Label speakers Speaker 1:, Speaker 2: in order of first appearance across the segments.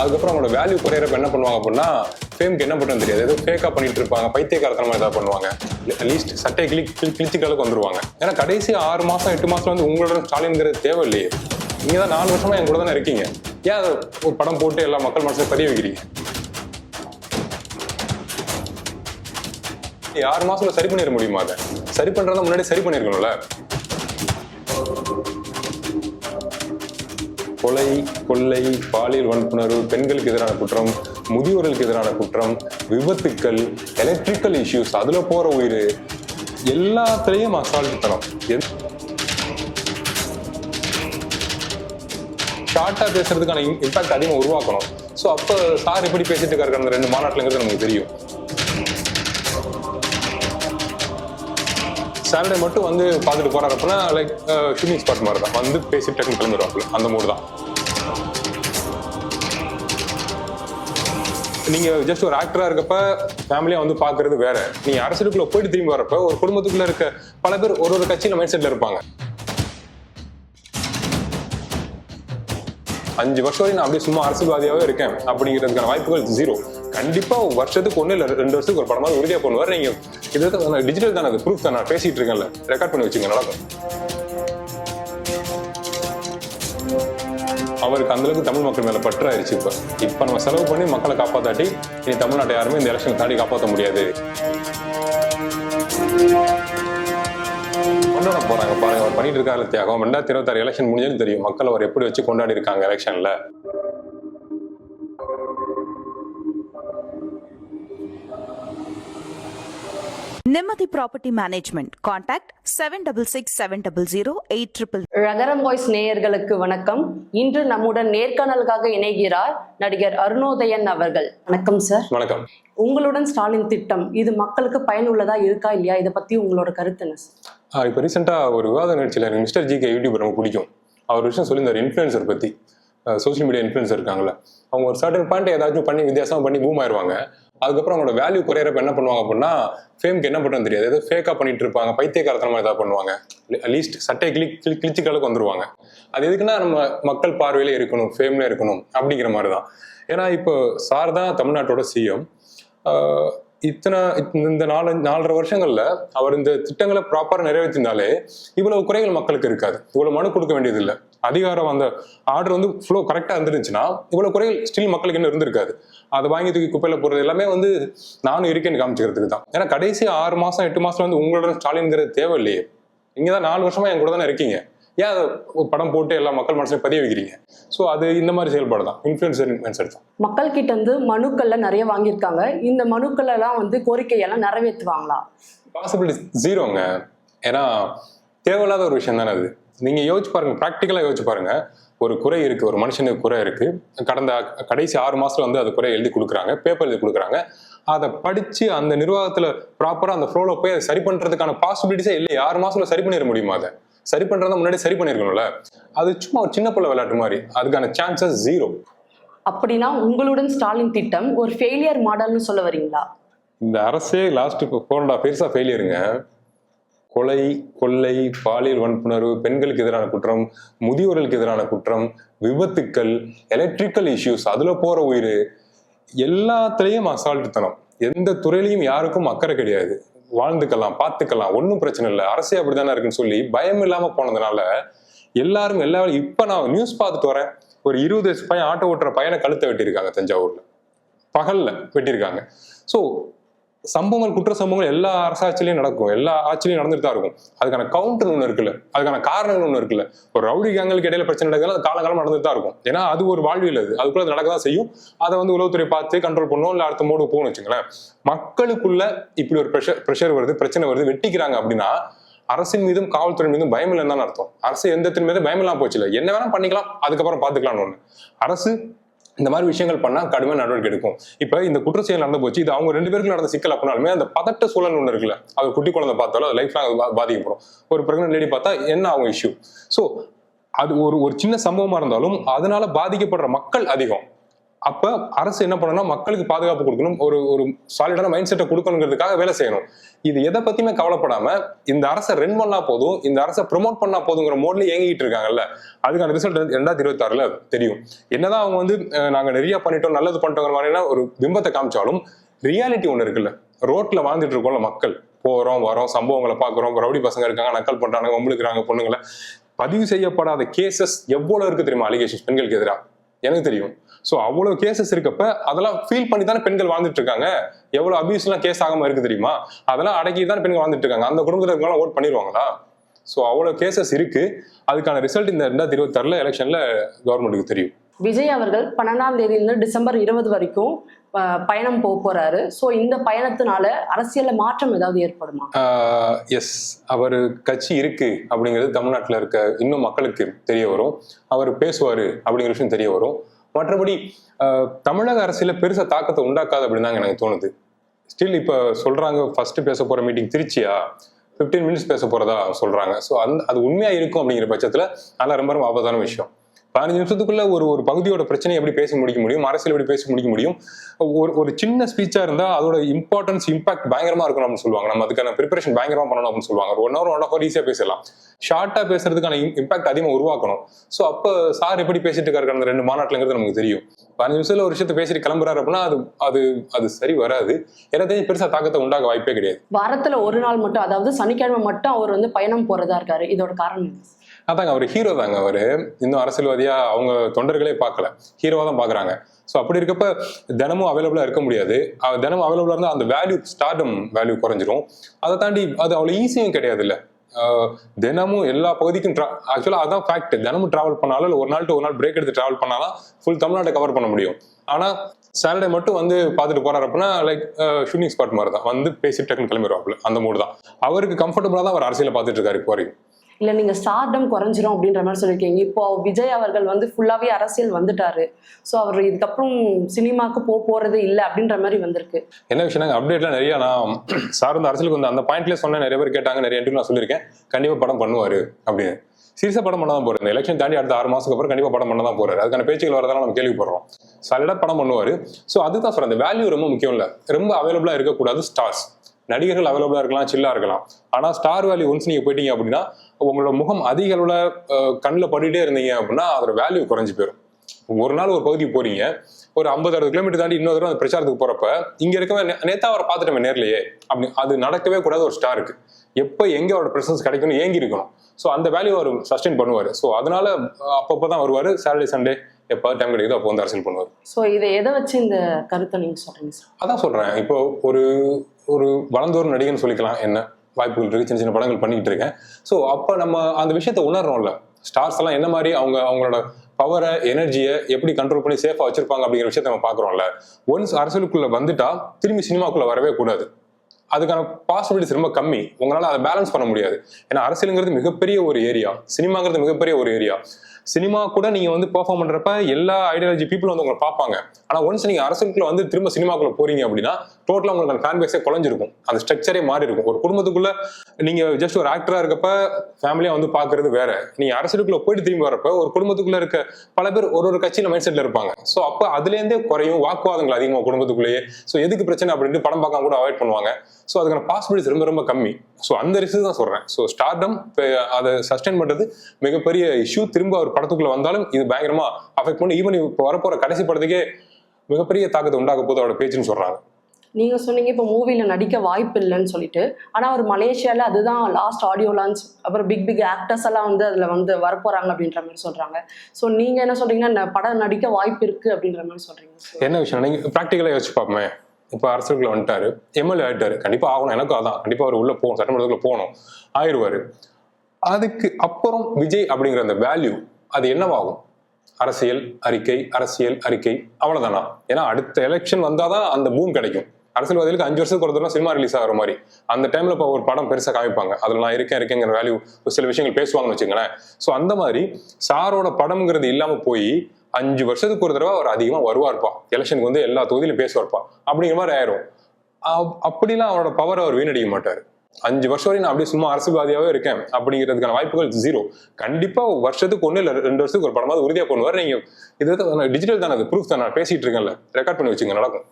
Speaker 1: அதுக்கப்புறம் அவங்களோட வேல்யூ குறையிறப்ப என்ன பண்ணுவாங்க அப்படின்னா ஃபேம்க்கு என்ன பண்ணுறது தெரியாது. ஏதோ ஃபேக்காக பண்ணிட்டு இருப்பாங்க பைத்தியக்காரத்தனமாக ஏதாவது பண்ணுவாங்க. அட்லீஸ்ட் சட்டை கிளி கிழிச்சிக்கலுக்கு வந்துருவாங்க. ஏன்னா கடைசி ஆறு மாதம் எட்டு மாதம் வந்து உங்களோட ஸ்டாலின்ங்கிறது தேவை இல்லையே நீங்கள் தான் நாலு வருஷமாக என் கூட தானே இருக்கீங்க. ஏன் அதை ஒரு படம் போட்டு எல்லா மக்கள் மனசையும் பதிய வைக்கிறீங்க? ஆறு மாசத்துல சரி பண்ணிட முடியுமா அதை? சரி பண்றதா முன்னாடி சரி பண்ணிருக்கணும்ல. கொலை கொள்ளை பாலியல் வன்புணர்வு பெண்களுக்கு எதிரான குற்றம் முதியோர்களுக்கு எதிரான குற்றம் விபத்துக்கள் எலக்ட்ரிக்கல் இஷ்யூஸ் அதுல போற உயிர் எல்லாத்துலயும் அசால்ட்டுத்தனம் ஷார்ட்டாக பேசுறதுக்கான இம்பாக்ட் அதிகமாக உருவாக்கணும். ஸோ அப்போ சார் இப்படி பேசிட்டு இருக்காரு அந்த ரெண்டு மாநாட்டிலங்கிறது நமக்கு தெரியும். சாட்டர்டே மட்டும் வந்து பார்த்துட்டு போறாருப்பனா லைக் ஷூட்டிங் ஸ்பாட் மாதிரி தான். வந்து பேசி டக்குனு கிளம்பிடுவாப்புல. அந்த மூடு தான். நீங்கள் ஜஸ்ட் ஒரு ஆக்டராக இருக்கப்ப ஃபேமிலியாக வந்து பார்க்கறது வேற. நீங்கள் அரசியலுக்குள்ள போயிட்டு திரும்பி வரப்ப ஒரு குடும்பத்துக்குள்ள இருக்க பல பேர் ஒரு ஒரு கட்சியில் மைண்ட் செட்டில் இருப்பாங்க. அஞ்சு வருஷம் வரை நான் அப்படியே சும்மா அரசியல்வாதியாகவே இருக்கேன். அப்படிங்கிறதுக்கான வாய்ப்புகள் ஜீரோ கண்டிப்பா வருஷத்துக்கு ஒண்ணு இல்ல ரெண்டு வருஷத்துக்கு ஒரு படமா உறுதியா பண்ணுவார் நீங்க இது டிஜிட்டல் தானே அது ப்ரூஃப் தான் நான் பேசிட்டு இருக்கேன்ல. ரெக்கார்ட் பண்ணி வச்சுங்க நடக்கும். அவருக்கு அந்த அளவுக்கு தமிழ் மக்கள் மேல பற்று ஆயிடுச்சு இப்ப. இப்ப நம்ம செலவு பண்ணி மக்களை காப்பாத்தாட்டி இனி தமிழ்நாட்டை யாருமே இந்த எலெக்ஷன் தாண்டி காப்பாற்ற முடியாது. கொண்டாட போறாங்க பாருங்க அவர் பண்ணிட்டு இருக்காரு தியாகம். ரெண்டாயிரத்தி இருபத்தாறு எலெக்ஷன் முடிஞ்சதுன்னு தெரியும். மக்கள் அவர் எப்படி வச்சு கொண்டாடி இருக்காங்க எலெக்ஷன்ல
Speaker 2: நிம்மதி property management contact seven double six seven double zero eight triple
Speaker 3: ரகரம் voice நேயர்களுக்கு வணக்கம். இன்று நம்முடன் நேர்காணலுக்காக இணைகிறார் நடிகர் அருணோதயன் அவர்கள். வணக்கம் சார்
Speaker 1: வணக்கம்.
Speaker 3: உங்களுடன் ஸ்டாலின் திட்டம் இது மக்களுக்கு பயனுள்ளதா இருக்கா இல்லையா? இதை பத்தி உங்களோட கருத்து என்ன சார்
Speaker 1: இப்போ ரீசெண்டாக ஒரு விவாத நிகழ்ச்சியில் எனக்கு மிஸ்டர் ஜி கே யூடியூப் ரொம்ப பிடிக்கும். அவர் விஷயம் சொல்லியிருந்தார் இன்ஃப்ளூயன்சர் பற்றி சோஷியல் மீடியா இன்ஃப்ளூயன்சர் இருக்காங்கல்ல. அவங்க ஒரு சர்டன் பாயிண்ட் ஏதாச்சும் பண்ணி வித்தியாசமாக பண்ணி பூம் ஆயிடுவாங்க அதுக்கப்புறம் அவங்களோட வேல்யூ குறையிறப்ப என்ன பண்ணுவாங்க அப்படின்னா ஃபேம்க்கு என்ன பண்ணுறது தெரியாது. ஏதாவது ஃபேக்காக பண்ணிட்டு இருப்பாங்க பைத்தியக்காரத்தனமாக ஏதாவது பண்ணுவாங்க. அட்லீஸ்ட் சட்டை கிளி கிளி கிழிச்சிக்களுக்கு வந்துருவாங்க. அது எதுக்குன்னா நம்ம மக்கள் பார்வையிலே இருக்கணும் ஃபேம்ல இருக்கணும் அப்படிங்கிற மாதிரி தான் ஏன்னா இப்போ சார் தான் தமிழ்நாட்டோட சிஎம் இத்தனை இந்த- நாலு நாலரை வருஷங்கள்ல அவர் இந்த திட்டங்களை ப்ராப்பராக நிறைவேற்றினாலே இவ்வளவு குறைகள் மக்களுக்கு இருக்காது. இவ்வளவு மனு கொடுக்க வேண்டியதில்லை. அதிகாரம் அந்த ஆர்டர் வந்து ஃப்ளோ கரெக்டா இருந்துருந்துச்சுன்னா இவ்வளவு குறைகள் ஸ்டில் மக்களுக்கு இன்னும் இருந்திருக்காது. அதை வாங்கி தூக்கி குப்பையில போறது எல்லாமே வந்து நானும் இருக்கேன்னு காமிச்சுக்கிறதுக்கு தான். ஏன்னா கடைசி ஆறு மாசம் எட்டு மாசம் வந்து உங்களோட ஸ்டாலின்ங்கிறது தேவை இல்லையே நீங்க தான் நாலு வருஷமா என் கூட தானே இருக்கீங்க. ஏன் அதை படம் போட்டு எல்லா மக்கள் மனசுல பதிய வைக்கிறீங்க? ஸோ அது இந்த மாதிரி செயல்பாடு தான். இன்ஃபுளுசர் இன்ஃபுளுசர் தான்.
Speaker 3: மக்கள் கிட்ட இருந்து மனுக்கள்ல நிறைய வாங்கியிருக்காங்க. இந்த மனுக்கள் எல்லாம் வந்து கோரிக்கையெல்லாம் நிறைவேற்றுவாங்களா?
Speaker 1: பாசிபிலிட்டி ஜீரோங்க ஏன்னா தேவையில்லாத ஒரு விஷயம் தானே அது. நீங்க யோசிச்சு பாருங்க ப்ராக்டிக்கலா யோசிச்சு பாருங்க. ஒரு குறை இருக்கு ஒரு மனுஷனுக்கு குறை இருக்கு. கடந்த கடைசி ஆறு மாசத்துல வந்து அது குறை எழுதி கொடுக்குறாங்க பேப்பர் எழுதி கொடுக்குறாங்க. அதை படிச்சு அந்த நிர்வாகத்துல ப்ராப்பரா அந்த ஃப்ளோல போய் அதை சரி பண்றதுக்கான பாசிபிலிட்டிஸே இல்லை ஆறு மாசத்துல சரி பண்ணிட முடியுமா அதை? சரி பண்றதை முன்னாடி சரி பண்ணிருக்கணும்ல. அது சும்மா ஒரு சின்ன பிள்ளை விளையாட்டு மாதிரி. அதுக்கான சான்சஸ் ஜீரோ
Speaker 3: அப்படின்னா உங்களுடன் ஸ்டாலின் திட்டம் ஒரு ஃபெயிலியர் மாடல்னு சொல்ல வரீங்களா?
Speaker 1: இந்த அரசே லாஸ்ட் ஃபோர் அண்ட் ஆஃப் இயர்ஸா ஃபெயிலியருங்க கொலை கொள்ளை பாலியல் வன்புணர்வு பெண்களுக்கு எதிரான குற்றம் முதியோர்களுக்கு எதிரான குற்றம் விபத்துக்கள் எலக்ட்ரிக்கல் இஷ்யூஸ் அதுல போற உயிர் எல்லாத்துலயும் அசால்ட்டுத்தனம் தனம். எந்த துறையிலையும் யாருக்கும் அக்கறை கிடையாது. வாழ்ந்துக்கலாம் பார்த்துக்கலாம் ஒன்றும் பிரச்சனை இல்லை. அரசே அப்படிதானே இருக்குன்னு சொல்லி பயம் இல்லாம போனதுனால எல்லாரும் எல்லா இப்ப நான் நியூஸ் பார்த்துட்டு வரேன். ஒரு இருபது வயசு பையன் ஆட்டோ ஓட்டுற பையனை கழுத்தை வெட்டியிருக்காங்க தஞ்சாவூர்ல. பகல்ல வெட்டியிருக்காங்க. ஸோ சம்பவங்கள் குற்ற சம்பவங்கள் எல்லா அரசாட்சியிலையும் நடக்கும். எல்லா ஆட்சியிலையும் நடந்துட்டு தான் இருக்கும். அதுக்கான கவுண்டர் ஒன்று இருக்குல்ல. அதுக்கான காரணங்கள் ஒன்று இருக்குல்ல. ஒரு ரவுடி கேங்களுக்கு இடையில பிரச்சனை நடக்குது அது காலகாலம் நடந்துட்டு தான் இருக்கும். ஏன்னா அது ஒரு வாழ்வியல் அது. அதுக்குள்ள அது நடக்க தான் செய்யும். அதை வந்து உளவுத்துறை பார்த்து கண்ட்ரோல் பண்ணும். இல்லை அடுத்த மோடு போகணும் வச்சுங்களேன். மக்களுக்குள்ள இப்படி ஒரு ப்ரெஷர் ப்ரெஷர் வருது பிரச்சனை வருது வெட்டிக்கிறாங்க அப்படின்னா அரசின் மீதும் காவல்துறை மீதும் பயம் இல்லைன்னு தான் அர்த்தம். அரசு எந்த மீதும் பயம் இல்லாம போச்சு இல்லை. என்ன வேணா பண்ணிக்கலாம். அதுக்கப்புறம் பார்த்துக்கலாம்னு ஒன்று அரசு இந்த மாதிரி விஷயங்கள் பண்ணால் கடுமையான நடவடிக்கை எடுக்கும். இப்போ இந்த குற்ற செயல் நடந்து போச்சு. இது அவங்க ரெண்டு பேருக்கு நடந்த சிக்கல் அப்படின்னாலுமே அந்த பதட்ட சூழல் ஒன்று இருக்குல்ல. அது குட்டி குழந்தை பார்த்தாலும் அது லைஃப் லாங் பாதிக்கப்படும். ஒரு பிரெக்னன்ட் லேடி பார்த்தா என்ன அவங்க இஷ்யூ ஸோ அது ஒரு ஒரு சின்ன சம்பவமாக இருந்தாலும் அதனால பாதிக்கப்படுற மக்கள் அதிகம். அப்ப அரசு என்ன பண்ணணும் மக்களுக்கு பாதுகாப்பு கொடுக்கணும். ஒரு ஒரு சாலிடான மைண்ட் செட்டை கொடுக்கணுங்கிறதுக்காக வேலை செய்யணும். இது எதை பத்தியுமே கவலைப்படாம இந்த அரசை ரன் பண்ணா போதும் இந்த அரசை ப்ரொமோட் பண்ணா போதுங்கிற மோட்ல இயங்கிட்டு இருக்காங்கல்ல அதுக்கான ரிசல்ட் ரெண்டாயிரத்தி இருபத்தி ஆறுல தெரியும். என்னதான் அவங்க வந்து நாங்க நிறைய பண்ணிட்டோம் நல்லது பண்ணிட்டோங்கிற மாதிரியான ஒரு பிம்பத்தை காமிச்சாலும் ரியாலிட்டி ஒண்ணு இருக்குல்ல. ரோட்ல வாழ்ந்துட்டு இருக்கோம்ல மக்கள். போறோம் வரோம் சம்பவங்களை பாக்குறோம் ரவுடி பசங்க இருக்காங்க நக்கல் பண்றாங்க உங்களுக்குறாங்க பொண்ணுங்களை. பதிவு செய்யப்படாத கேசஸ் எவ்வளவு இருக்கு தெரியுமா அலிகேஷன் பெண்களுக்கு எதிராக எனக்கு தெரியும். சோ அவ்வளவு கேசஸ் இருக்கப்ப அதெல்லாம் ஃபீல் பண்ணி தானே பெண்கள் வாழ்ந்துட்டு இருக்காங்க எவ்வளவு அபியூஸ் எல்லாம் கேஸ் ஆகாம இருக்கு தெரியுமா? அதெல்லாம் அடக்கி தான் பெண்கள் வாழ்ந்துட்டு இருக்காங்க அந்த குடும்பத்துல இருக்கவங்க ஓட் பண்ணிடுவாங்களா? சோ அவ்வளவு கேசஸ் இருக்கு. அதுக்கான ரிசல்ட் இந்த ரெண்டாயிரத்தி இருபத்தி ஆறுல எலெக்ஷன்ல கவர்மெண்ட்டுக்கு தெரியும்.
Speaker 3: விஜய் அவர்கள் பன்னெண்டாம் தேதியிலிருந்து டிசம்பர் இருபது வரைக்கும் பயணம் போக போறாரு. ஸோ இந்த பயணத்தினால அரசியல்ல மாற்றம் ஏதாவது ஏற்படுமா?
Speaker 1: எஸ் அவர் கட்சி இருக்கு அப்படிங்கிறது தமிழ்நாட்டில் இருக்க இன்னும் மக்களுக்கு தெரிய வரும். அவர் பேசுவாரு அப்படிங்கிற விஷயம் தெரிய வரும். மற்றபடி தமிழக அரசியல பெருசா தாக்கத்தை உண்டாக்காது அப்படின்னு தாங்க எனக்கு தோணுது. ஸ்டில் இப்போ சொல்றாங்க ஃபர்ஸ்ட் பேச போற மீட்டிங் திருச்சியா? 15 மினிட்ஸ் பேச போறதா சொல்றாங்க. ஸோ அந்த அது உண்மையா இருக்கும் அப்படிங்கிற பட்சத்துல அதெல்லாம் ரொம்ப ரொம்ப ஆபத்தான விஷயம். பதினஞ்சு நிமிஷத்துக்குள்ள ஒரு ஒரு பகுதியோட பிரச்சனை எப்படி பேசி முடிக்க முடியும்? அரசியல் எப்படி பேசி முடிக்க முடியும்? ஒரு ஒரு சின்ன ஸ்பீச்சா இருந்தா அதோட இம்பார்ட்டன்ஸ் இம்பாக்ட் பயங்கரமா இருக்கணும் அப்படின்னு சொல்லுவாங்க. நம்ம அதுக்கான ப்ரிப்பரேஷன் பயங்கரமா பண்ணணும் அப்படின்னு சொல்லுவாங்க. ஒரு ஒன் ஹவர் ஒன் ஹவர் ஈஸியா பேசலாம் ஷார்ட்டா பேசுறதுக்கான இம்பாக்ட் அதிகமாக உருவாக்கணும். ஸோ அப்போ சார் எப்படி பேசிட்டு இருக்காரு அந்த ரெண்டு மாநாட்டிலங்கிறது நமக்கு தெரியும். பதினஞ்சு நிமிஷத்துல ஒரு விஷயத்த பேசிட்டு கிளம்புறாரு அப்படின்னா அது அது அது சரி வராது. எல்லாத்தையும் பெருசா தாக்கத்தை உண்டாக வாய்ப்பே கிடையாது.
Speaker 3: வாரத்துல ஒரு நாள் மட்டும் அதாவது சனிக்கிழமை மட்டும் அவர் வந்து பயணம் போறதா இருக்காரு. இதோட காரணம் என்ன?
Speaker 1: அதாங்க அவர் ஹீரோ தாங்க அவர். இன்னும் அரசியல்வாதியா அவங்க தொண்டர்களே பார்க்கல. ஹீரோவா தான் பாக்குறாங்க ஸோ அப்படி இருக்கப்ப தினமும் அவைலபிளா இருக்க முடியாது. தினமும் அவைலபிளா இருந்தால் அந்த வேல்யூ ஸ்டார்டம் வேல்யூ குறைஞ்சிரும். அதை தாண்டி அது அவ்வளோ ஈஸியும் கிடையாது இல்லை தினமும் எல்லா பகுதிக்கும் ஆக்சுவலாக அதான் ஃபேக்ட் தினமும் ட்ராவல் பண்ணாலும் இல்லை ஒரு நாள் டு ஒரு நாள் பிரேக் எடுத்து ட்ராவல் பண்ணாலும் ஃபுல் தமிழ்நாட்டை கவர் பண்ண முடியும். ஆனால் சாட்டர்டே மட்டும் வந்து பார்த்துட்டு போறாரு அப்படின்னா லைக் ஷூட்டிங் ஸ்பாட் மாதிரி தான் வந்து பேசிட்டு டக்குன்னு கிளம்பிடுவாப்புல அந்த மூடு தான். அவருக்கு கம்ஃபர்டபுளாக தான் அவர் அரசியலை பார்த்துட்டு இருக்காரு இப்போ வரைக்கும்
Speaker 3: இல்லை நீங்கள் ஸ்டார்டம் குறைஞ்சிரும் அப்படின்ற மாதிரி சொல்லியிருக்கீங்க. இப்போ விஜய் அவர்கள் வந்து ஃபுல்லாகவே அரசியல் வந்துட்டாரு. ஸோ அவர் இதுக்கப்புறம் சினிமாக்கு போக போகிறது இல்லை அப்படின்ற மாதிரி வந்திருக்கு.
Speaker 1: என்ன விஷயம் அப்டேட்லாம் நிறைய நான் சார்ந்த அரசியலுக்கு வந்து அந்த பாயிண்ட்லேயே சொன்ன நிறைய பேர் கேட்டாங்க நிறைய இன்டர்வியூ நான் சொல்லியிருக்கேன். கண்டிப்பாக படம் பண்ணுவார் அப்படின்னு. சீரியஸாக படம் பண்ண தான் போறாரு. இந்த எலெக்ஷன் தாண்டி அடுத்த ஆறு மாதத்துக்கு அப்புறம் கண்டிப்பாக படம் பண்ண தான் போறாரு. அதுக்கான பேச்சுகள் வரதெல்லாம் நம்ம கேள்விப்படுறோம் சாலிடா படம் பண்ணுவார். ஸோ அதுதான் சொல்கிறேன் அந்த வேல்யூ ரொம்ப முக்கியம் இல்லை. ரொம்ப அவைலபிளாக இருக்கக்கூடாது ஸ்டார்ஸ் நடிகர்கள் அவைலபிளா இருக்கலாம் சில்லா இருக்கலாம். ஆனா ஸ்டார் வேல்யூ ஒன்ஸ் நீங்க போயிட்டீங்க அப்படின்னா உங்களோட முகம் அதிக அளவுல கண்ணில் பட்டுட்டே இருந்தீங்க அப்படின்னா அதோட வேல்யூ குறைஞ்சு போயிடும் ஒரு நாள் ஒரு பகுதிக்கு போறீங்க ஒரு ஐம்பது அறுபது கிலோமீட்டர் தாண்டி இன்னொரு தடவை அந்த பிரச்சாரத்துக்கு போறப்ப இங்க இருக்கவே நேத்தா அவரை பார்த்துட்டோமே நேர்லயே அப்படி அது நடக்கவே கூடாது ஒரு ஸ்டாருக்கு எப்போ எங்க அவரோட பிரசன்ஸ் கிடைக்கும்னு ஏங்கி இருக்கணும். ஸோ அந்த வேல்யூ அவர் சஸ்டெயின் பண்ணுவார். ஸோ அதனால அப்பப்போ தான் வருவார். சாட்டர்டே சண்டே எப்போ டைம் கிடைக்குதோ அப்போ வந்து அரசியல் பண்ணுவார்.
Speaker 3: ஸோ இதை எதை வச்சு இந்த கருத்தை நீங்க சொல்றீங்க சார்
Speaker 1: அதான் சொல்றேன். இப்போ ஒரு ஒரு வளர்ந்தோர் நடிகன்னு சொல்லிக்கலாம். என்ன? வாய்ப்புகள் இருக்கு. சின்ன சின்ன படங்கள் பண்ணிக்கிட்டு இருக்கேன். ஸோ அப்போ நம்ம அந்த விஷயத்தை உணர்றோம்ல. ஸ்டார்ஸ் எல்லாம் என்ன மாதிரி அவங்க அவங்களோட பவரை எனர்ஜியை எப்படி கண்ட்ரோல் பண்ணி சேஃபாக வச்சிருப்பாங்க அப்படிங்கிற விஷயத்தை நம்ம பார்க்குறோம்ல. ஒன்ஸ் அரசியலுக்குள்ளே வந்துட்டா திரும்பி சினிமாக்குள்ளே வரவே கூடாது. அதுக்கான பாசிபிலிட்டிஸ் ரொம்ப கம்மி. உங்களால அதை பேலன்ஸ் பண்ண முடியாது. ஏன்னா அரசியலுங்கிறது மிகப்பெரிய ஒரு ஏரியா சினிமாங்கிறது மிகப்பெரிய ஒரு ஏரியா சினிமா கூட நீங்க வந்து பெர்ஃபார்ம் பண்றப்ப எல்லா ஐடியாலஜி பீப்புள் வந்து உங்களை பார்ப்பாங்க. ஆனா ஒன்ஸ் நீங்க அரசுக்குள்ள வந்து திரும்ப சினிமாக்குள்ள போறீங்க அப்படின்னா டோட்டலா உங்களுக்கு அந்த ஃபேன் பேஸே குழஞ்சிருக்கும் அந்த ஸ்ட்ரக்சரே மாறி இருக்கும் ஒரு குடும்பத்துக்குள்ள நீங்க ஜஸ்ட் ஒரு ஆக்டரா இருக்கப்ப ஃபேமிலியா வந்து பாக்குறது வேற. நீங்க அரசுக்குள்ள போயிட்டு திரும்பி வரப்ப ஒரு குடும்பத்துக்குள்ள இருக்க பல பேர் ஒரு ஒரு கட்சியில மைண்ட் செட்ல இருப்பாங்க. சோ அப்ப அதுல இருந்தே குறையும் வாக்குவாதங்கள் அதிகமாக குடும்பத்துக்குள்ளேயே. சோ எதுக்கு பிரச்சனை அப்படின்ட்டு படம் பார்க்காம கூட அவாய்ட் பண்ணுவாங்க. ஸோ அதுக்கான பாசிபிலிட்டிஸ் ரொம்ப ரொம்ப கம்மி. ஸோ அந்த ரிஸ்க் தான் சொல்றேன். ஸோ ஸ்டார்டம் அதை சஸ்டைன் பண்றது மிகப்பெரிய இஷ்யூ திரும்ப அவர் படத்துக்குள்ள வந்தாலும் இது பயங்கரமா அஃபெக்ட் பண்ணி ஈவன் இப்போ வரப்போற கடைசி படத்துக்கே மிகப்பெரிய தாக்கத்தை உண்டாக்க போது அவரோட பேச்சுன்னு சொல்றாங்க.
Speaker 3: நீங்க சொன்னீங்க இப்போ மூவில நடிக்க வாய்ப்பு இல்லைன்னு சொல்லிட்டு. ஆனா அவர் மலேசியால அதுதான் லாஸ்ட் ஆடியோ லான்ச் அப்புறம் பிக் பிக் ஆக்டர்ஸ் எல்லாம் வந்து அதுல வந்து வரப்போறாங்க அப்படின்ற மாதிரி சொல்றாங்க. ஸோ நீங்க என்ன சொல்றீங்கன்னா படம் நடிக்க வாய்ப்பு இருக்கு அப்படின்ற மாதிரி சொல்றீங்க.
Speaker 1: என்ன விஷயம் நீங்க ப்ராக்டிக்கலாக யோசிச்சு பார்ப்போமே இப்போ அரசியலுக்குள்ள வந்துட்டாரு எம்எல்ஏ ஆயிட்டாரு. கண்டிப்பா ஆகணும் எனக்கும் அதான். கண்டிப்பா அவர் உள்ள போகணும் சட்டமன்றத்துக்குள்ள போகணும். ஆயிடுவாரு. அதுக்கு அப்புறம் விஜய் அப்படிங்கிற அந்த வேல்யூ அது என்னவாகும்? அரசியல் அறிக்கை அரசியல் அறிக்கை அவ்வளவுதானா? ஏன்னா அடுத்த எலெக்ஷன் வந்தாதான் அந்த பூம் கிடைக்கும். அரசியல்வாதிகளுக்கு அஞ்சு வருஷத்துக்கு ஒரு தடவை சினிமா ரிலீஸ் ஆகிற மாதிரி. அந்த டைம்ல இப்போ ஒரு படம் பெருசாக காமிப்பாங்க. அதில் நான் இருக்கேன் இருக்கேங்கிற வேல்யூ சில விஷயங்கள் பேசுவாங்கன்னு வச்சுங்களேன் ஸோ அந்த மாதிரி சாரோட படம்ங்கிறது இல்லாமல் போய் அஞ்சு வருஷத்துக்கு ஒரு தடவை அவர் அதிகமாக வருவார்ப்பா எலெக்ஷனுக்கு வந்து எல்லா தொகுதியிலும் பேசுவார்ப்பா அப்படிங்கிற மாதிரி ஆயிரும். அப்- அப்படிலாம் அவரோட பவர் அவர் வீணடிக்க மாட்டார். அஞ்சு வருஷம் வரையும் நான் அப்படியே சும்மா அரசியல்வாதியாவே இருக்கேன் அப்படிங்கிறதுக்கான வாய்ப்புகள் ஜீரோ கண்டிப்பா வருஷத்துக்கு ஒண்ணு இல்ல ரெண்டு வருஷத்துக்கு ஒரு படமாவது உறுதியா பண்ணுவார் நீங்க இது டிஜிட்டல் தானே அது ப்ரூஃப் தான். நான் பேசிட்டு இருக்கேன்ல. ரெக்கார்ட் பண்ணி வச்சுங்க நடக்கும்.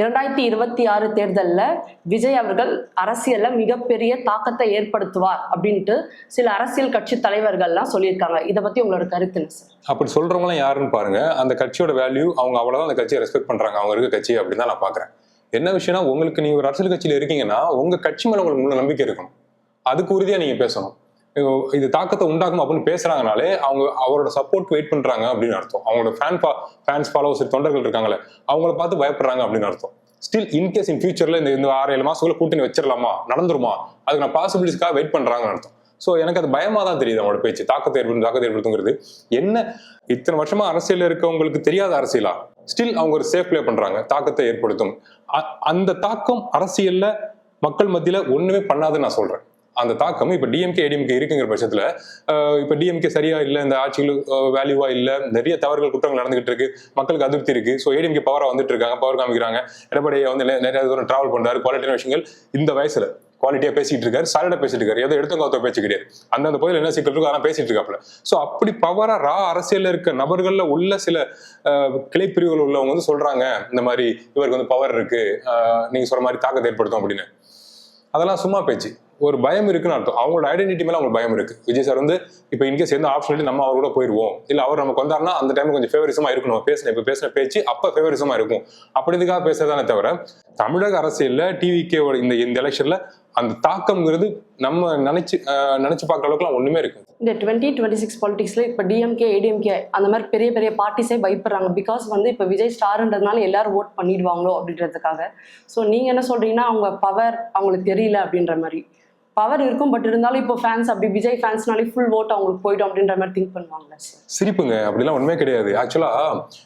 Speaker 3: இரண்டாயிரத்தி இருபத்தி ஆறு தேர்தல்ல விஜய் அவர்கள் அரசியல்ல மிகப்பெரிய தாக்கத்தை ஏற்படுத்துவார் அப்படின்ட்டு சில அரசியல் கட்சி தலைவர்கள்லாம் சொல்லியிருக்காங்க. இதை பத்தி உங்களோட கருத்து சார்
Speaker 1: அப்படி சொல்றவங்களாம் யாருன்னு பாருங்க. அந்த கட்சியோட வேல்யூ அவங்க அவ்வளவுதான் அந்த கட்சியை ரெஸ்பெக்ட் பண்றாங்க. அவங்க இருக்க கட்சி அப்படின்னு தான் நான் பாக்குறேன். என்ன விஷயம்னா உங்களுக்கு நீங்க ஒரு அரசியல் கட்சியில இருக்கீங்கன்னா உங்க கட்சி மேல உங்களுக்கு முழு நம்பிக்கை இருக்கணும் அதுக்கு உறுதியா நீங்க பேசணும். இது- இது தாக்கத்தை உண்டாக்கும் அப்படின்னு பேசுறாங்கனாலே அவங்க அவரோட சப்போர்ட் வெயிட் பண்றாங்க அப்படின்னு அர்த்தம். அவங்களோட ஃபேன் ஃபேன்ஸ் ஃபாலோவர்ஸ் தொண்டர்கள் இருக்காங்களே அவங்கள பார்த்து பயப்படுறாங்க அப்படின்னு அர்த்தம். ஸ்டில் இன்கேஸ் இன் ஃபியூச்சர்ல இந்த இந்த ஆறு ஏழு மாசத்துக்குள்ள கூட்டணி வச்சிடலாமா நடந்துருமா? அதுக்கு நான் பாசிபிலிட்டிஸ்க்காக வெயிட் பண்றாங்கன்னு அர்த்தம். ஸோ எனக்கு அது பயமாக தான் தெரியுது அவங்களோட பேச்சு. தாக்கத்தை ஏற்படுத்தும் தாக்கத்தை ஏற்படுத்துங்கிறது. என்ன இத்தனை வருஷமா அரசியல் இருக்கவங்களுக்கு தெரியாத அரசியலா? ஸ்டில் அவங்க ஒரு சேஃப் பிளே பண்றாங்க. தாக்கத்தை ஏற்படுத்தும். அ- அந்த தாக்கம் அரசியல்ல மக்கள் மத்தியில ஒண்ணுமே பண்ணாதுன்னு நான் சொல்றேன். அந்த தாக்கம் இப்ப டிஎம்கே ஏடிஎம்கே இருக்குங்கிற பட்சத்துல இப்போ இப்ப டிஎம்கே சரியா இல்ல இந்த ஆட்சிகள் வேல்யூவா இல்ல நிறைய தவறுகள் குற்றங்கள் நடந்துகிட்டு இருக்கு. மக்களுக்கு அதிருப்தி இருக்கு. ஸோ ஏடிஎம்கே பவரா வந்துட்டு இருக்காங்க பவர் காமிக்கிறாங்க. எடப்பாடியை வந்து நிறைய தூரம் டிராவல் பண்றாரு. குவாலிட்டியான விஷயங்கள் இந்த வயசுல. குவாலிட்டியா பேசிட்டு இருக்காரு சாலிடா பேசிட்டு இருக்காரு. எதை எடுத்தவங்க பேச்சு கிடையாது அந்தந்த பகுதியில் என்ன சிக்கல் இருக்கோ அதெல்லாம் பேசிட்டு இருக்காப்புல. ஸோ அப்படி பவரா ரா அரசியலில் இருக்க நபர்கள்ல உள்ள சில கிளைப்பிரிவுகள் உள்ளவங்க வந்து சொல்றாங்க இந்த மாதிரி இவருக்கு வந்து பவர் இருக்கு நீங்க சொல்ற மாதிரி தாக்கத்தை ஏற்படுத்தும் அப்படின்னு. அதெல்லாம் சும்மா பேச்சு. ஒரு பயம் இருக்குன்னு அர்த்தம். அவங்களோட ஐடென்டிட்டி மேல அவங்களுக்கு பயம் இருக்கு. விஜய் சார் வந்து இப்போ இன்கேஸ் எந்த ஆப்ஷன் நம்ம அவர் கூட போயிருவோம். இல்ல அவர் நமக்கு வந்தாருன்னா அந்த டைம் கொஞ்சம் ஃபேவரிசமா இருக்கும் நம்ம பேசின இப்போ பேசின பேச்சு அப்ப ஃபேவரிசமா இருக்கும். அப்படி இதுக்காக பேசுறதானே தவிர தமிழக அரசியல்ல டிவிகேவோட இந்த இந்த எலெக்ஷன்ல அந்த தாக்கம்ங்கிறது நம்ம நினைச்சு நினைச்சு பார்க்குற அளவுக்குலாம் ஒண்ணுமே இருக்கு
Speaker 3: இந்த டுவெண்ட்டி டுவெண்ட்டி சிக்ஸ் பாலிடிக்ஸ்ல இப்போ டிஎம்கே ஏடிஎம்கே அந்த மாதிரி பெரிய பெரிய பார்ட்டிஸே பயப்படுறாங்க. பிகாஸ் வந்து இப்போ விஜய் ஸ்டார்ன்றதுனால எல்லாரும் ஓட் பண்ணிடுவாங்களோ அப்படின்றதுக்காக. ஸோ நீங்க என்ன சொல்றீங்கன்னா அவங்க பவர் அவங்களுக்கு தெரியல அப்படின்ற மாதிரி. பவர் இருக்கும் பட் இருந்தாலும் இப்போ ஃபேன்ஸ் அப்படி விஜய் ஃபேன்ஸ்னாலே ஃபுல் ஓட் அவங்களுக்கு போயிடும் அப்படின்ற மாதிரி திங்க் பண்ணுவாங்க
Speaker 1: சிரிப்புங்க அப்படிலாம் ஒன்றுமே கிடையாது. ஆக்சுவலா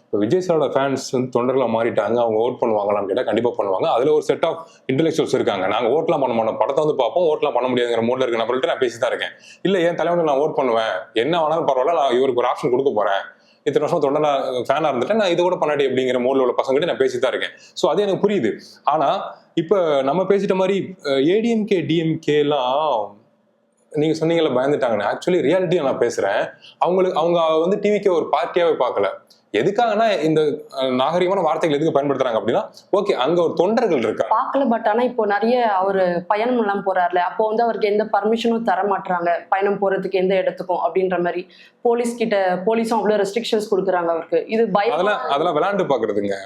Speaker 1: இப்போ விஜய் சாரோட ஃபேன்ஸ் வந்து தொண்டர்களா மாறிட்டாங்க அவங்க ஓட் பண்ணுவாங்களான்னு கேட்டால் கண்டிப்பாக பண்ணுவாங்க. அதில் ஒரு செட் ஆஃப் இன்டெலெக்சுவல்ஸ் இருக்காங்க. நாங்கள் ஓட்லாம் பண்ண மாட்டோம். படத்தை வந்து பார்ப்போம் ஓட்லாம் பண்ண முடியாதுங்கிற மூடில் இருக்க நபர்கள்ட்ட நான் பேசி தான் இருக்கேன். இல்லை என் தலைவனுக்கு நான் ஓட் பண்ணுவேன்? என்ன ஆனாலும் பரவாயில்ல நான் இவருக்கு ஒரு ஆப்ஷன் கொடுக்க போகிறேன் இத்தனை வருஷம் தொண்டனா ஃபேனாக இருந்துட்டேன் நான் இது கூட பண்ணாடி அப்படிங்கிற மூட்ல உள்ள பசங்ககிட்ட நான் பேசி தான் இருக்கேன். ஸோ அது எனக்கு புரியுது. ஆனால் இப்ப நம்ம பேசிட்ட மாதிரி ஏடிஎம்கே டிஎம்கே எல்லாம் நீங்க சொன்னீங்கல்ல பயந்துட்டாங்கன்னு. ஆக்சுவலி ரியாலிட்டியா நான் பேசுறேன். அவங்களுக்கு அவங்க வந்து டிவிக்கு ஒரு பார்ட்டியாவே பார்க்கல. எதுக்காகனா இந்த நாகரிகமான வார்த்தைகள் எதுக்கு பயன்படுத்துறாங்க அப்படின்னா ஓகே அங்க ஒரு தொண்டர்கள் இருக்கா
Speaker 3: பார்க்கல பட் ஆனா இப்போ நிறைய அவர் பயணம் எல்லாம் போறாருல. அப்போ வந்து அவருக்கு எந்த பர்மிஷனும் தர மாட்டாங்க பயணம் போறதுக்கு எந்த இடத்துக்கும் அப்படின்ற மாதிரி போலீஸ் கிட்ட போலீஸும் அவ்வளவு ரெஸ்ட்ரிக்ஷன்ஸ் கொடுக்குறாங்க அவருக்கு. இது பயம்?
Speaker 1: அதெல்லாம் அதெல்லாம் விளையாண்டு பாக்குறதுங்க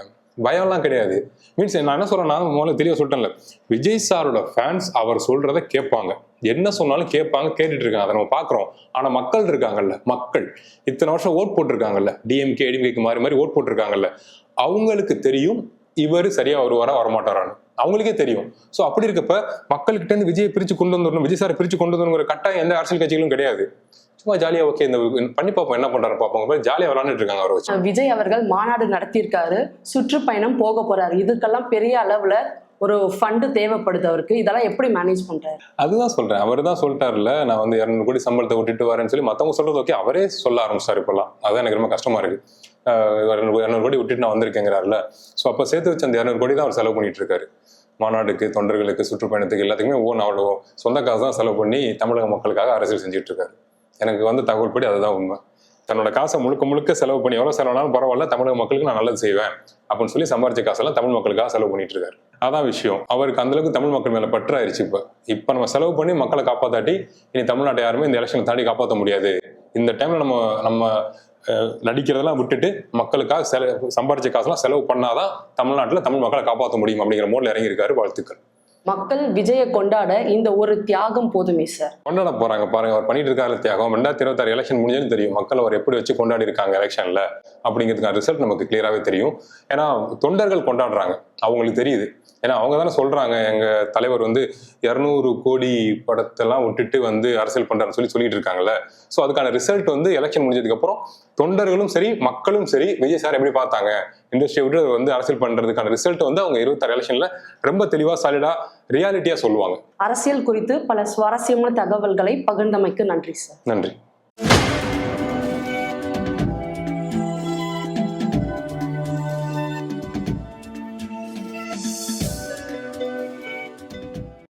Speaker 1: பயம்லாம் கிடையாது. மீன்ஸ் நான் என்ன சொல்கிறேன்னா முதல்ல தெரிய சொல்லிட்டேன்ல. விஜய் சாரோட ஃபேன்ஸ் அவர் சொல்றத கேட்பாங்க. என்ன சொன்னாலும் கேட்பாங்க கேட்டுட்டு இருக்காங்க. அதை நம்ம பார்க்குறோம். ஆனால் மக்கள் இருக்காங்கல்ல மக்கள். இத்தனை வருஷம் ஓட் போட்டிருக்காங்கல்ல. டிஎம்கே டிஎம்கேக்கு மாதிரி மாதிரி ஓட் போட்டிருக்காங்கல்ல. அவங்களுக்கு தெரியும் இவர் சரியாக வருவாரா வரமாட்டாரான்னு. அவங்களுக்கே தெரியும். ஸோ அப்படி இருக்கப்ப மக்கள்கிட்ட இருந்து விஜயை பிரிச்சு கொண்டு வந்துடணும் விஜய் சாரை பிரித்து கொண்டு வரணுங்கிற கட்டாயம் எந்த அரசியல் கட்சிகளும் கிடையாது. சும்மா ஜாலியா ஓகே இந்த பண்ணி பார்ப்போம் என்ன பண்றாரு பார்ப்போம் ஜாலியா விளாண்டுட்டு இருக்காங்க அவரை வச்சு.
Speaker 3: விஜய் அவர்கள் மாநாடு நடத்தியிருக்காரு. சுற்றுப்பயணம் போக போறாரு. இதுக்கெல்லாம் பெரிய அளவுல ஒரு ஃபண்டு தேவைப்படுது அவருக்கு. இதெல்லாம் எப்படி மேனேஜ் பண்றாரு?
Speaker 1: அதுதான் சொல்றேன். அவர் தான் சொல்லிட்டாருல நான் வந்து இரநூறு கோடி சம்பளத்தை விட்டுட்டு வரேன்னு சொல்லி மத்தவங்க சொல்றது ஓகே அவரே சொல்ல ஆரம்பிச்சாரு இப்பெல்லாம். அதான் எனக்கு ரொம்ப கஷ்டமா இருக்கு. இரநூறு கோடி விட்டுட்டு நான் வந்திருக்கேங்கிறாருல ஸோ அப்போ சேர்த்து வச்ச அந்த இரநூறு கோடி தான் அவர் செலவு பண்ணிட்டு இருக்காரு. மாநாடுக்கு தொண்டர்களுக்கு சுற்றுப்பயணத்துக்கு எல்லாத்துக்குமே ஓன் அவ்வளோ சொந்த காசு தான் செலவு பண்ணி தமிழக மக்களுக்காக அரசியல் செஞ்சுட்டு இருக்காரு. எனக்கு வந்து தகவல் படி அதுதான் உண்மை. தன்னோட காசை முழுக்க முழுக்க செலவு பண்ணி எவ்வளோ செலவுனாலும் பரவாயில்ல தமிழக மக்களுக்கு நான் நல்லது செய்வேன் அப்படின்னு சொல்லி சம்பாரிச்ச காசெல்லாம் தமிழ் மக்களுக்காக செலவு பண்ணிட்டு இருக்காரு. அதான் விஷயம். அவருக்கு அந்தளவுக்கு தமிழ் மக்கள் மேலே பற்றாயிருச்சு இப்போ. இப்போ நம்ம செலவு பண்ணி மக்களை காப்பாத்தாட்டி இனி தமிழ்நாட்டை யாருமே இந்த எலெக்ஷனை தாண்டி காப்பாற்ற முடியாது. இந்த டைம்ல நம்ம நம்ம நடிக்கிறதெல்லாம் விட்டுட்டு மக்களுக்காக செல சம்பாரிச்ச காசெல்லாம் செலவு பண்ணாதான் தமிழ்நாட்டில் தமிழ் மக்களை காப்பாற்ற முடியும் அப்படிங்கிற மோடில் இறங்கியிருக்காரு வாழ்த்துக்கள்.
Speaker 3: மக்கள் விஜயை கொண்டாட இந்த ஒரு தியாகம் போதுமே சார்.
Speaker 1: கொண்டாட போறாங்க பாருங்க. அவர் பண்ணிட்டு இருக்காரு தியாகம். ரெண்டாயிரத்தி இருபத்தாறு எலெக்ஷன் முடிஞ்சதுன்னு தெரியும். மக்கள் அவர் எப்படி வச்சு கொண்டாடி இருக்காங்க எலெக்ஷன்ல அப்படிங்கிறதுக்கான ரிசல்ட் நமக்கு கிளியராகவே தெரியும். ஏன்னா தொண்டர்கள் கொண்டாடுறாங்க. அவங்களுக்கு தெரியுது. ஏன்னா அவங்க தானே சொல்றாங்க எங்க தலைவர் வந்து இரநூறு கோடி படத்தெல்லாம் விட்டுட்டு வந்து அரசியல் பண்றாருன்னு சொல்லி சொல்லிட்டு இருக்காங்கல்ல. ஸோ அதுக்கான ரிசல்ட் வந்து எலெக்ஷன் முடிஞ்சதுக்கு அப்புறம் தொண்டர்களும் சரி மக்களும் சரி விஜய் சார் எப்படி பார்த்தாங்க? இண்டஸ்ட்ரியை விட்டு வந்து அரசியல் பண்றதுக்கான ரிசல்ட் வந்து அவங்க இருபத்தாறு எலெக்ஷன்ல ரொம்ப தெளிவா சாலிடா ரியாலிட்டியா சொல்லுவாங்க.
Speaker 3: அரசியல் குறித்து பல சுவாரஸ்யமான தகவல்களை பகிர்ந்தமைக்கு நன்றி சார்
Speaker 1: நன்றி.